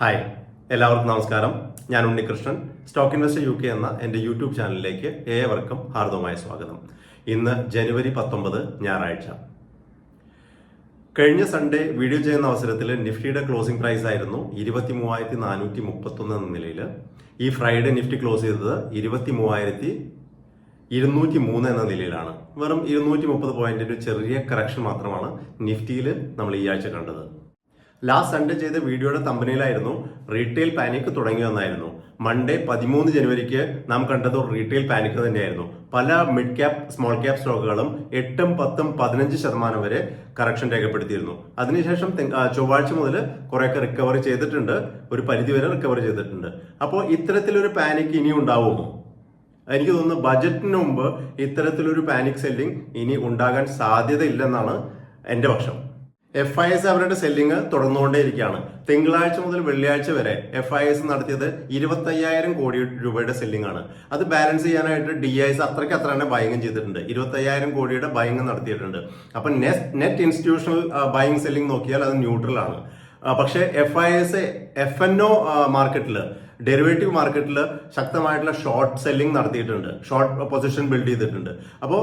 Hi എല്ലാവർക്കും നമസ്കാരം. ഞാൻ Unnikrishnan. Stock investor U K എന്ന എന്റെ യൂട്യൂബ് ചാനലിലേക്ക് ഏവർക്കും ഹാർദവമായ സ്വാഗതം. ഇന്ന് ജനുവരി പത്തൊമ്പത് ഞായറാഴ്ച. കഴിഞ്ഞ സൺഡേ വീഡിയോ ചെയ്യുന്ന അവസരത്തിൽ നിഫ്റ്റിയുടെ ക്ലോസിംഗ് പ്രൈസ് ആയിരുന്നു ഇരുപത്തി മൂവായിരത്തി നാനൂറ്റി മുപ്പത്തൊന്ന് എന്ന നിലയിൽ. ഈ ഫ്രൈഡേ നിഫ്റ്റി ക്ലോസ് ചെയ്തത് ഇരുപത്തി മൂവായിരത്തി ഇരുന്നൂറ്റി മൂന്ന് എന്ന നിലയിലാണ്. വെറും ഇരുന്നൂറ്റി മുപ്പത് പോയിന്റിന്റെ ചെറിയ കറക്ഷൻ മാത്രമാണ് നിഫ്റ്റിയിൽ നമ്മൾ ഈ ആഴ്ച കണ്ടത്. ലാസ്റ്റ് സൺഡേ ചെയ്ത വീഡിയോയുടെ തമ്പനിയിലായിരുന്നു റീറ്റെയിൽ പാനിക് തുടങ്ങി വന്നായിരുന്നു മൺഡേ പതിമൂന്ന് ജനുവരിക്ക് നാം കണ്ടത് ഒരു റീറ്റെയിൽ പാനിക് തന്നെയായിരുന്നു. പല മിഡ് ക്യാപ് സ്മോൾ ക്യാപ് സ്റ്റോക്കുകളും എട്ടും പത്തും പതിനഞ്ച് ശതമാനം വരെ കറക്ഷൻ രേഖപ്പെടുത്തിയിരുന്നു. അതിനുശേഷം ചൊവ്വാഴ്ച മുതൽ കുറേയൊക്കെ റിക്കവറി ചെയ്തിട്ടുണ്ട്. ഒരു പരിധി വരെ റിക്കവറി ചെയ്തിട്ടുണ്ട്. അപ്പോൾ ഇത്തരത്തിലൊരു പാനിക് ഇനി ഉണ്ടാവുമോ? എനിക്ക് തോന്നുന്നു ബജറ്റിന് മുമ്പ് ഇത്തരത്തിലൊരു പാനിക് സെല്ലിംഗ് ഇനി ഉണ്ടാകാൻ സാധ്യതയില്ലെന്നാണ് എന്റെ പക്ഷം. എഫ് ഐ എസ് അവരുടെ സെല്ലിംഗ് തുടർന്നുകൊണ്ടേയിരിക്കുകയാണ്. തിങ്കളാഴ്ച മുതൽ വെള്ളിയാഴ്ച വരെ എഫ് ഐ എസ് നടത്തിയത് ഇരുപത്തയ്യായിരം കോടി രൂപയുടെ സെല്ലിംഗ് ആണ്. അത് ബാലൻസ് ചെയ്യാനായിട്ട് ഡി ഐ എസ് അത്രയ്ക്ക് അത്ര തന്നെ ബൈങ് ചെയ്തിട്ടുണ്ട്. ഇരുപത്തയ്യായിരം കോടിയുടെ ബൈങ് നടത്തിയിട്ടുണ്ട്. അപ്പം net net institutional buying selling നോക്കിയാൽ അത് ന്യൂട്രൽ ആണ്. പക്ഷെ F I S F N O മാർക്കറ്റിൽ ഡെറിവേറ്റീവ് മാർക്കറ്റിൽ ശക്തമായിട്ടുള്ള ഷോർട്ട് സെല്ലിംഗ് നടത്തിയിട്ടുണ്ട്. ഷോർട്ട് പൊസിഷൻ ബിൽഡ് ചെയ്തിട്ടുണ്ട്. അപ്പോൾ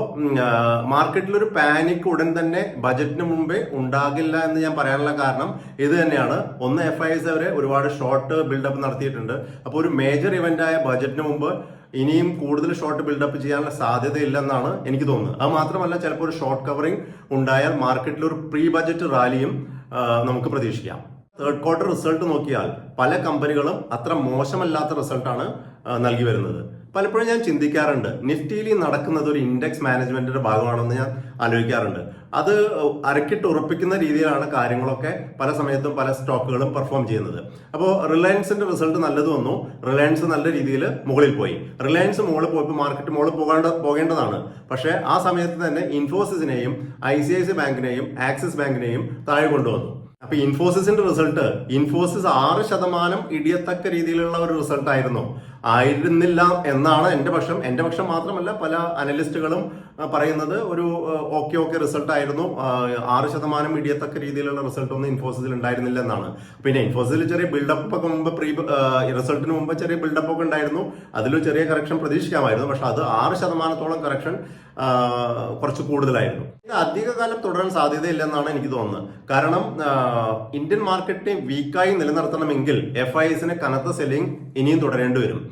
മാർക്കറ്റിൽ ഒരു പാനിക് ഉടൻ തന്നെ ബജറ്റിന് മുമ്പേ ഉണ്ടാകില്ല എന്ന് ഞാൻ പറയാനുള്ള കാരണം ഇത് തന്നെയാണ്. ഒന്ന് എഫ് ഐ എസ് അവരെ ഒരുപാട് ഷോർട്ട് ബിൽഡപ്പ് നടത്തിയിട്ടുണ്ട്. അപ്പോൾ ഒരു മേജർ ഇവന്റ് ആയ ബജറ്റിന് മുമ്പ് ഇനിയും കൂടുതൽ ഷോർട്ട് ബിൽഡപ്പ് ചെയ്യാനുള്ള സാധ്യതയില്ലെന്നാണ് എനിക്ക് തോന്നുന്നത്. അത് മാത്രമല്ല ചിലപ്പോൾ ഒരു ഷോർട്ട് കവറിംഗ് ഉണ്ടായാൽ മാർക്കറ്റിൽ ഒരു പ്രീ ബജറ്റ് റാലിയും നമുക്ക് പ്രതീക്ഷിക്കാം. തേർഡ് ക്വാർട്ടർ റിസൾട്ട് നോക്കിയാൽ പല കമ്പനികളും അത്ര മോശമല്ലാത്ത റിസൾട്ടാണ് നൽകി വരുന്നത്. പലപ്പോഴും ഞാൻ ചിന്തിക്കാറുണ്ട് നിഫ്റ്റിയിൽ നടക്കുന്നത് ഒരു ഇൻഡെക്സ് മാനേജ്മെന്റിന്റെ ഭാഗമാണെന്ന് ഞാൻ ആലോചിക്കാറുണ്ട്. അത് അരക്കിട്ട് ഉറപ്പിക്കുന്ന രീതിയിലാണ് കാര്യങ്ങളൊക്കെ പല സമയത്തും പല സ്റ്റോക്കുകളും പെർഫോം ചെയ്യുന്നത്. അപ്പോൾ റിലയൻസിന്റെ റിസൾട്ട് നല്ലത് വന്നു റിലയൻസ് നല്ല രീതിയിൽ മുകളിൽ പോയി. റിലയൻസ് മുകളിൽ പോയപ്പോൾ മാർക്കറ്റ് മുകളിൽ പോകേണ്ട പോകേണ്ടതാണ്. പക്ഷേ ആ സമയത്ത് തന്നെ ഇൻഫോസിസിനെയും ഐ സി ഐ സി ബാങ്കിനെയും ആക്സിസ് ബാങ്കിനെയും താഴെ കൊണ്ടുവന്നു. അപ്പൊ ഇൻഫോസിസിന്റെ റിസൾട്ട് ഇൻഫോസിസ് ആറ് ശതമാനം ഇടിയത്തക്ക രീതിയിലുള്ള ഒരു റിസൾട്ട് ആയിരുന്നു. ആയിരുന്നില്ല എന്നാണ് എന്റെ പക്ഷം. എന്റെ പക്ഷം മാത്രമല്ല പല അനലിസ്റ്റുകളും പറയുന്നത് ഒരു ഓക്കെ ഓക്കെ റിസൾട്ട് ആയിരുന്നു. ആറ് ശതമാനം ഇടിയത്തക്ക രീതിയിലുള്ള റിസൾട്ട് ഒന്നും ഇൻഫോസിസിൽ ഉണ്ടായിരുന്നില്ല എന്നാണ്. പിന്നെ ഇൻഫോസിസിൽ ചെറിയ ബിൽഡപ്പ് ഒക്കെ മുമ്പ് പ്രീ റിസൾട്ടിന് മുമ്പ് ചെറിയ ബിൽഡപ്പ് ഒക്കെ ഉണ്ടായിരുന്നു. അതിലും ചെറിയ കറക്ഷൻ പ്രതീക്ഷിക്കാമായിരുന്നു. പക്ഷെ അത് ആറ് ശതമാനത്തോളം കറക്ഷൻ കുറച്ച് കൂടുതലായിരുന്നു. ഇത് അധികകാലം തുടരാൻ സാധ്യതയില്ലെന്നാണ് എനിക്ക് തോന്നുന്നത്. കാരണം ഇന്ത്യൻ മാർക്കറ്റിനെ വീക്കായി നിലനിർത്തണമെങ്കിൽ എഫ് ഐ എസിന് കനത്ത സെല്ലിംഗ് ഇനിയും തുടരേണ്ടി വരും.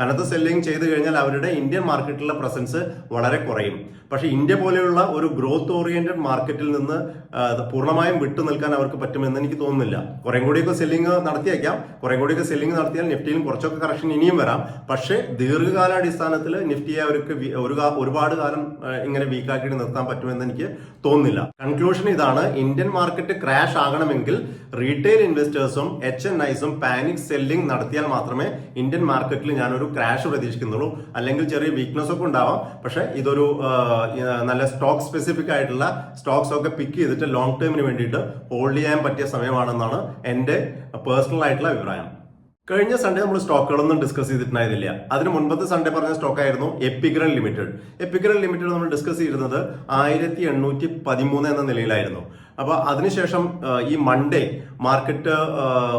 കനത്ത സെല്ലിംഗ് ചെയ്തു കഴിഞ്ഞാൽ അവരുടെ ഇന്ത്യൻ മാർക്കറ്റിലെ പ്രസൻസ് വളരെ കുറയും. പക്ഷെ ഇന്ത്യ പോലെയുള്ള ഒരു ഗ്രോത്ത് ഓറിയന്റഡ് മാർക്കറ്റിൽ നിന്ന് പൂർണമായും വിട്ടു നിൽക്കാൻ അവർക്ക് പറ്റുമെന്ന് എനിക്ക് തോന്നുന്നില്ല. കുറെ കൂടിയൊക്കെ സെല്ലിംഗ് നടത്തിയേക്കാം. കുറെ കൂടിയൊക്കെ സെല്ലിംഗ് നടത്തിയാൽ നിഫ്റ്റിയിലും കുറച്ചൊക്കെ കറക്ഷൻ ഇനിയും വരാം. പക്ഷേ ദീർഘകാലാടിസ്ഥാനത്തിൽ നിഫ്റ്റിയെ അവർക്ക് ഒരു ഒരുപാട് കാലം ഇങ്ങനെ വീക്കാക്കിയിട്ട് നിർത്താൻ പറ്റുമെന്ന് എനിക്ക് തോന്നുന്നില്ല. കൺക്ലൂഷൻ ഇതാണ്. ഇന്ത്യൻ മാർക്കറ്റ് ക്രാഷ് ആകണമെങ്കിൽ റീറ്റെയിൽ ഇൻവെസ്റ്റേഴ്സും എച്ച് എൻ ഐസും പാനിക് സെല്ലിംഗ് നടത്തിയാൽ മാത്രമേ ഇന്ത്യൻ മാർക്കറ്റിൽ ഞാനൊരു ക്രാഷ് പ്രതീക്ഷിക്കുന്നുള്ളൂ. അല്ലെങ്കിൽ ചെറിയ വീക്ക്നെസ് ഒക്കെ ഉണ്ടാവാം. പക്ഷേ ഇതൊരു നല്ല സ്റ്റോക്ക് സ്പെസിഫിക് ആയിട്ടുള്ള സ്റ്റോക്സ് ഒക്കെ പിക്ക് ചെയ്തിട്ട് ലോങ് ടേമിന് വേണ്ടിയിട്ട് ഹോൾഡ് ചെയ്യാൻ പറ്റിയ സമയമാണെന്നാണ് എന്റെ പേഴ്സണൽ ആയിട്ടുള്ള അഭിപ്രായം. കഴിഞ്ഞ സൺഡേ നമ്മൾ സ്റ്റോക്കുകളൊന്നും ഡിസ്കസ് ചെയ്തിട്ടുണ്ടായിരുന്നില്ല. അതിന് മുൻപത്തെ സൺഡേ പറഞ്ഞ സ്റ്റോക്ക് ആയിരുന്നു എപ്പിഗ്രൻ ലിമിറ്റഡ് എപ്പിഗ്രൻ ലിമിറ്റഡ് നമ്മൾ ഡിസ്കസ് ചെയ്തിരുന്നത് ആയിരത്തി എണ്ണൂറ്റി പതിമൂന്ന് എന്ന നിലയിലായിരുന്നു. അപ്പൊ അതിനുശേഷം ഈ മൺഡേ മാർക്കറ്റ്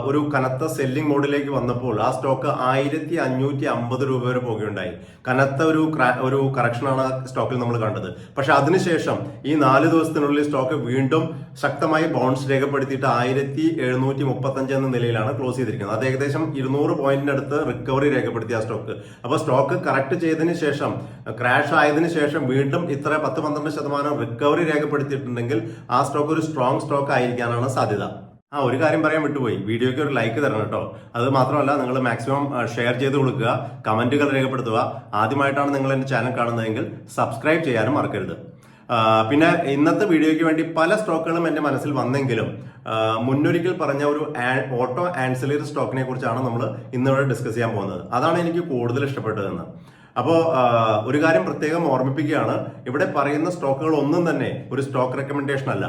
ഒരു കനത്ത സെല്ലിംഗ് മോഡിലേക്ക് വന്നപ്പോൾ ആ സ്റ്റോക്ക് ആയിരത്തി അഞ്ഞൂറ്റി അമ്പത് രൂപ വരെ പോകുകയുണ്ടായി. കനത്ത ഒരു ഒരു കറക്ഷനാണ് ആ സ്റ്റോക്കിൽ നമ്മൾ കണ്ടത്. പക്ഷെ അതിനുശേഷം ഈ നാല് ദിവസത്തിനുള്ളിൽ സ്റ്റോക്ക് വീണ്ടും ശക്തമായി ബൗൺസ് രേഖപ്പെടുത്തിയിട്ട് ആയിരത്തി എഴുന്നൂറ്റി മുപ്പത്തഞ്ച് എന്ന നിലയിലാണ് ക്ലോസ് ചെയ്തിരിക്കുന്നത്. അത് ഏകദേശം ഇരുന്നൂറ് പോയിന്റിന്റെ അടുത്ത് റിക്കവറി രേഖപ്പെടുത്തിയ ആ സ്റ്റോക്ക് അപ്പോൾ സ്റ്റോക്ക് കറക്റ്റ് ചെയ്തതിന് ശേഷം ക്രാഷ് ആയതിനു ശേഷം വീണ്ടും ഇത്ര പത്ത് പന്ത്രണ്ട് ശതമാനം റിക്കവറി രേഖപ്പെടുത്തിയിട്ടുണ്ടെങ്കിൽ ആ സ്റ്റോക്ക് ഒരു സ്ട്രോങ് സ്റ്റോക്ക് ആയിരിക്കാനാണ് സാധ്യത. ആ ഒരു കാര്യം പറയാൻ വിട്ടുപോയി. വീഡിയോയ്ക്ക് ഒരു ലൈക്ക് തരണം കേട്ടോ. അത് മാത്രമല്ല നിങ്ങൾ മാക്സിമം ഷെയർ ചെയ്ത് കൊടുക്കുക കമന്റുകൾ രേഖപ്പെടുത്തുക. ആദ്യമായിട്ടാണ് നിങ്ങൾ എന്റെ ചാനൽ കാണുന്നതെങ്കിൽ സബ്സ്ക്രൈബ് ചെയ്യാനും മറക്കരുത്. പിന്നെ ഇന്നത്തെ വീഡിയോയ്ക്ക് വേണ്ടി പല സ്റ്റോക്കുകളും എന്റെ മനസ്സിൽ വന്നെങ്കിലും മുന്നൊരിക്കൽ പറഞ്ഞ ഒരു ഓട്ടോ ആൻസിലറി സ്റ്റോക്കിനെ കുറിച്ചാണ് നമ്മൾ ഇന്നിവിടെ ഡിസ്കസ് ചെയ്യാൻ പോകുന്നത്. അതാണ് എനിക്ക് കൂടുതൽ ഇഷ്ടപ്പെട്ടതെന്ന്. അപ്പോൾ ഒരു കാര്യം പ്രത്യേകം ഓർമ്മിപ്പിക്കുകയാണ്. ഇവിടെ പറയുന്ന സ്റ്റോക്കുകൾ ഒന്നും തന്നെ ഒരു സ്റ്റോക്ക് റെക്കമെൻഡേഷൻ അല്ല.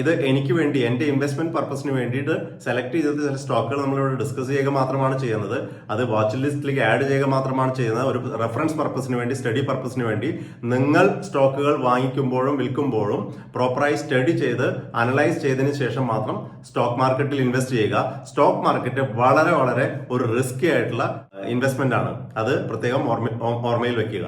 ഇത് എനിക്ക് വേണ്ടി എന്റെ ഇൻവെസ്റ്റ്മെന്റ് പർപ്പസിന് വേണ്ടിയിട്ട് സെലക്ട് ചെയ്തത് ചില സ്റ്റോക്കുകൾ നമ്മളിവിടെ ഡിസ്കസ് ചെയ്യുക മാത്രമാണ് ചെയ്യുന്നത്. അത് വാച്ച് ലിസ്റ്റിലേക്ക് ആഡ് ചെയ്യുക മാത്രമാണ് ചെയ്യുന്നത്. ഒരു റെഫറൻസ് പർപ്പസിന് വേണ്ടി സ്റ്റഡി പർപ്പസിന് വേണ്ടി നിങ്ങൾ സ്റ്റോക്കുകൾ വാങ്ങിക്കുമ്പോഴും വിൽക്കുമ്പോഴും പ്രോപ്പറായി സ്റ്റഡി ചെയ്ത് അനലൈസ് ചെയ്തതിന് ശേഷം മാത്രം സ്റ്റോക്ക് മാർക്കറ്റിൽ ഇൻവെസ്റ്റ് ചെയ്യുക. സ്റ്റോക്ക് മാർക്കറ്റ് വളരെ വളരെ ഒരു റിസ്കി ആയിട്ടുള്ള ഇൻവെസ്റ്റ്മെന്റ് ആണ്. അത് പ്രത്യേകം ഓർമ്മയിൽ വെക്കുക.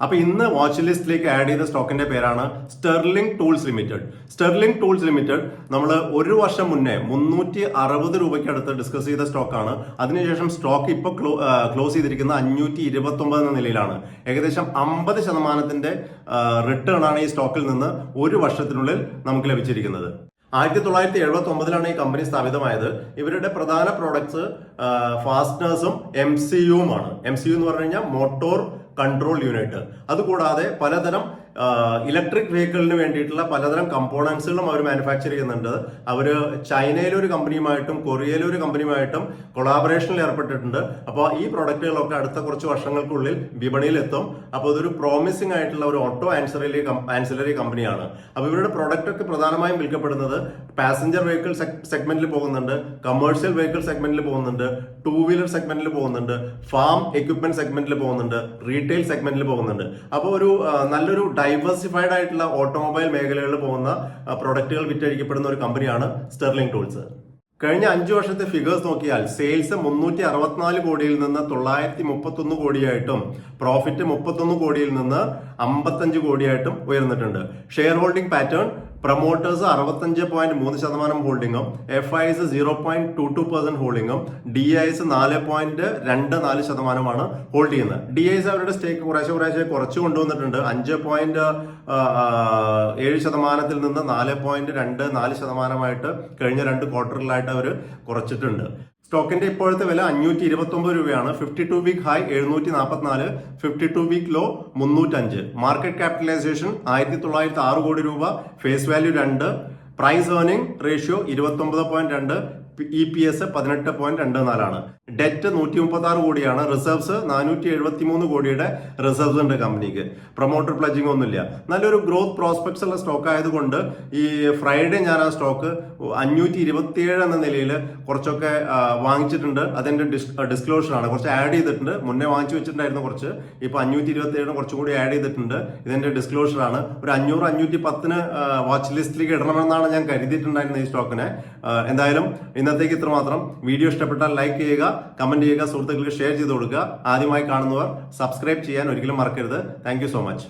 അപ്പൊ ഇന്ന് വാച്ച് ലിസ്റ്റിലേക്ക് ആഡ് ചെയ്ത സ്റ്റോക്കിന്റെ പേരാണ് Sterling Tools Limited Sterling Tools Limited നമ്മൾ ഒരു വർഷം മുന്നേ മുന്നൂറ്റി അറുപത് രൂപയ്ക്ക് അടുത്ത് ഡിസ്കസ് ചെയ്ത സ്റ്റോക്കാണ് അതിനുശേഷം സ്റ്റോക്ക് ഇപ്പോൾ ക്ലോസ് ചെയ്തിരിക്കുന്ന അഞ്ഞൂറ്റി ഇരുപത്തി ഒമ്പത് എന്ന നിലയിലാണ്. ഏകദേശം അമ്പത് ശതമാനത്തിന്റെ റിട്ടേൺ ആണ് ഈ സ്റ്റോക്കിൽ നിന്ന് ഒരു വർഷത്തിനുള്ളിൽ നമുക്ക് ലഭിച്ചിരിക്കുന്നത്. ആയിരത്തി തൊള്ളായിരത്തി എഴുപത്തി ഒമ്പതിലാണ് ഈ കമ്പനി സ്ഥാപിതമായത്. ഇവരുടെ പ്രധാന പ്രോഡക്ട്സ് ഫാസ്റ്റേഴ്സും എം സി യുമാണ് എം സി യു എന്ന് പറഞ്ഞു കഴിഞ്ഞാൽ മോട്ടോർ കൺട്രോൾ യൂണിറ്റ് അതുകൂടാതെ പലതരം ഇലക്ട്രിക് വെഹിക്കിളിന് വേണ്ടിയിട്ടുള്ള പലതരം കമ്പോണൻസുകളും അവർ മാനുഫാക്ചർ ചെയ്യുന്നുണ്ട്. അവർ ചൈനയിലെ ഒരു കമ്പനിയുമായിട്ടും കൊറിയയിലെ ഒരു കമ്പനിയുമായിട്ടും കൊളാബറേഷനിൽ ഏർപ്പെട്ടിട്ടുണ്ട്. അപ്പോൾ ഈ പ്രൊഡക്റ്റുകളൊക്കെ അടുത്ത കുറച്ച് വർഷങ്ങൾക്കുള്ളിൽ വിപണിയിൽ എത്തും അപ്പോൾ ഇതൊരു പ്രോമിസിംഗ് ആയിട്ടുള്ള ഒരു ഓട്ടോ ആൻസറലി ആൻസലറി കമ്പനിയാണ്. അപ്പോൾ ഇവരുടെ പ്രൊഡക്റ്റൊക്കെ പ്രധാനമായും വിൽക്കപ്പെടുന്നത് പാസഞ്ചർ വെഹിക്കിൾ സെഗ്മെന്റിൽ പോകുന്നുണ്ട് കമേഴ്ഷ്യൽ വെഹിക്കിൾ സെഗ്മെന്റിൽ പോകുന്നുണ്ട് ടൂ വീലർ സെഗ്മെന്റിൽ പോകുന്നുണ്ട് ഫാം എക്യുപ്മെന്റ് സെഗ്മെന്റിൽ പോകുന്നുണ്ട് റീറ്റെയിൽ സെഗ്മെന്റിൽ പോകുന്നുണ്ട്. അപ്പോൾ ഒരു നല്ലൊരു ഡൈവേഴ്സിഫൈഡ് ആയിട്ടുള്ള ഓട്ടോമൊബൈൽ മേഖലകളിൽ പോകുന്ന പ്രൊഡക്റ്റുകൾ വിറ്റഴിക്കപ്പെടുന്ന ഒരു കമ്പനിയാണ് സ്റ്റെർലിംഗ് ടൂൾസ് കഴിഞ്ഞ അഞ്ചു വർഷത്തെ ഫിഗേഴ്സ് നോക്കിയാൽ സെയിൽസ് മുന്നൂറ്റി അറുപത്തിനാല് കോടിയിൽ നിന്ന് തൊള്ളായിരത്തി മുപ്പത്തൊന്ന് കോടിയായിട്ടും പ്രോഫിറ്റ് മുപ്പത്തൊന്ന് കോടിയിൽ നിന്ന് അമ്പത്തഞ്ച് കോടിയായിട്ടും ഉയർന്നിട്ടുണ്ട്. ഷെയർ ഹോൾഡിംഗ് പാറ്റേൺ പ്രൊമോട്ടേഴ്സ് അറുപത്തഞ്ച് പോയിന്റ് മൂന്ന് ശതമാനം ഹോൾഡിംഗും F I S zero point two two percent ഹോൾഡിംഗും D I S നാല് പോയിന്റ് രണ്ട് നാല് ശതമാനമാണ് ഹോൾഡ് ചെയ്യുന്നത്. ഡി ഐ എസ് അവരുടെ സ്റ്റേക്ക് കുറേശ്ശെ കുറേശ്ശെ കുറച്ച് കൊണ്ടുവന്നിട്ടുണ്ട്. അഞ്ച് പോയിന്റ് ഏഴ് ശതമാനത്തിൽ നിന്ന് നാല് പോയിന്റ് രണ്ട് നാല് ശതമാനമായിട്ട് കഴിഞ്ഞ രണ്ട് ക്വാർട്ടറിലായിട്ട് അവർ കുറച്ചിട്ടുണ്ട്. സ്റ്റോക്കിന്റെ ഇപ്പോഴത്തെ വില അഞ്ഞൂറ്റി ഇരുപത്തി ഒമ്പത് രൂപയാണ്. ഫിഫ്റ്റി ടു വീക്ക് ഹൈ എഴുന്നൂറ്റി നാൽപ്പത്തിനാല് ഫിഫ്റ്റി ടു വീക്ക് ലോ മുന്നൂറ്റഞ്ച്. മാർക്കറ്റ് ക്യാപിറ്റലൈസേഷൻ ആയിരത്തി തൊള്ളായിരത്തി ആറ് കോടി രൂപ ഫേസ് വാല്യൂ രണ്ട്. പ്രൈസ് ഏർണിംഗ് റേഷ്യോ ഇരുപത്തി ഒമ്പത് പോയിന്റ് രണ്ട്. ഇ പി എസ് പതിനെട്ട് പോയിന്റ് രണ്ട് നാലാണ്. ഡെറ്റ് നൂറ്റി മുപ്പത്തി ആറ് കോടിയാണ്. റിസർവ്സ് നാനൂറ്റി എഴുപത്തി മൂന്ന് കോടിയുടെ റിസർവ്സ് ഉണ്ട് കമ്പനിക്ക്. പ്രൊമോട്ടർ പ്ലജിംഗ് ഒന്നുമില്ല. നല്ലൊരു ഗ്രോത്ത് പ്രോസ്പെക്ട്സ് ഉള്ള സ്റ്റോക്ക് ആയതുകൊണ്ട് ഈ ഫ്രൈഡേ ഞാൻ ആ സ്റ്റോക്ക് അഞ്ഞൂറ്റി ഇരുപത്തിയേഴ് എന്ന നിലയിൽ കുറച്ചൊക്കെ വാങ്ങിച്ചിട്ടുണ്ട്. അതിന്റെ ഡിസ്ക്ലോഷർ ആണ്. കുറച്ച് ആഡ് ചെയ്തിട്ടുണ്ട്. മുന്നേ വാങ്ങിച്ചു വെച്ചിട്ടുണ്ടായിരുന്നു കുറച്ച്. ഇപ്പൊ അഞ്ഞൂറ്റി ഇരുപത്തി ഏഴിന് കുറച്ചും കൂടി ആഡ് ചെയ്തിട്ടുണ്ട്. ഇതിന്റെ ഡിസ്ക്ലോഷർ ആണ്. ഒരു അഞ്ഞൂറ് അഞ്ഞൂറ്റി പത്തിന് വാച്ച് ലിസ്റ്റിലേക്ക് ഇടണമെന്നാണ് ഞാൻ കരുതിയിട്ടുണ്ടായിരുന്നത് ഈ സ്റ്റോക്കിനെ എന്തായാലും ഇന്നത്തേക്ക് ഇത്രമാത്രം. വീഡിയോ ഇഷ്ടപ്പെട്ടാൽ ലൈക്ക് ചെയ്യുക കമന്റ് ചെയ്യുക സുഹൃത്തുക്കൾക്ക് ഷെയർ ചെയ്ത് കൊടുക്കുക. ആദ്യമായി കാണുന്നവർ സബ്സ്ക്രൈബ് ചെയ്യാൻ ഒരിക്കലും മറക്കരുത്. Thank so much